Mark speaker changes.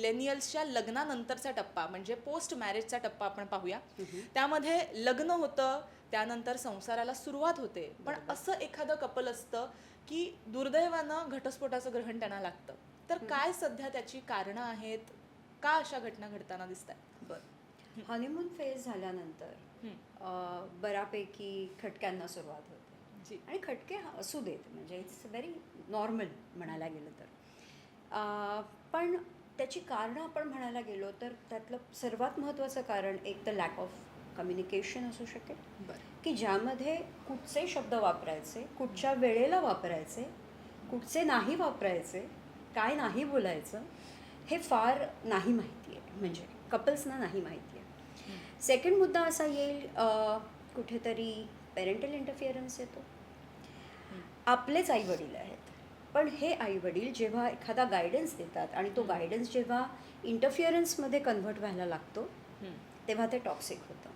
Speaker 1: मिलेनियल्सच्या लग्नानंतरचा टप्पा म्हणजे पोस्ट मॅरेजचा टप्पा आपण पाहूया. त्यामध्ये लग्न होतं त्यानंतर संसाराला सुरुवात होते. पण असं एखादं कपल असतं की दुर्दैवानं घटस्फोटाचं ग्रहण त्यांना लागतं. तर काय सध्या त्याची कारणं आहेत? का अशा घटना घडताना दिसत आहेत
Speaker 2: बरं हनीमून फेज झाल्यानंतर बऱ्यापैकी खटक्यांना सुरुवात होते.
Speaker 1: जी.
Speaker 2: आणि खटके असू देत म्हणजे इट्स व्हेरी नॉर्मल म्हणायला गेलं तर. पण त्याची कारणं आपण म्हणायला गेलो तर त्यातलं सर्वात महत्त्वाचं कारण एक तर लॅक ऑफ कम्युनिकेशन असू शकेल. की ज्यामध्ये कुठचे शब्द वापरायचे कुठच्या वेळेला वापरायचे कुठचे नाही वापरायचे काय नाही बोलायचं हे फार नाही माहिती आहे. म्हणजे कपल्सना नाही माहिती आहे. सेकंड मुद्दा असा येईल कुठेतरी पेरेंटल इंटरफिअरन्स येतो. आपलेच आई वडील आहेत. पण हे आई वडील जेव्हा एखादा गायडन्स देतात आणि तो गायडन्स जेव्हा इंटरफिअरन्समध्ये कन्व्हर्ट व्हायला लागतो. तेव्हा ते टॉक्सिक होतं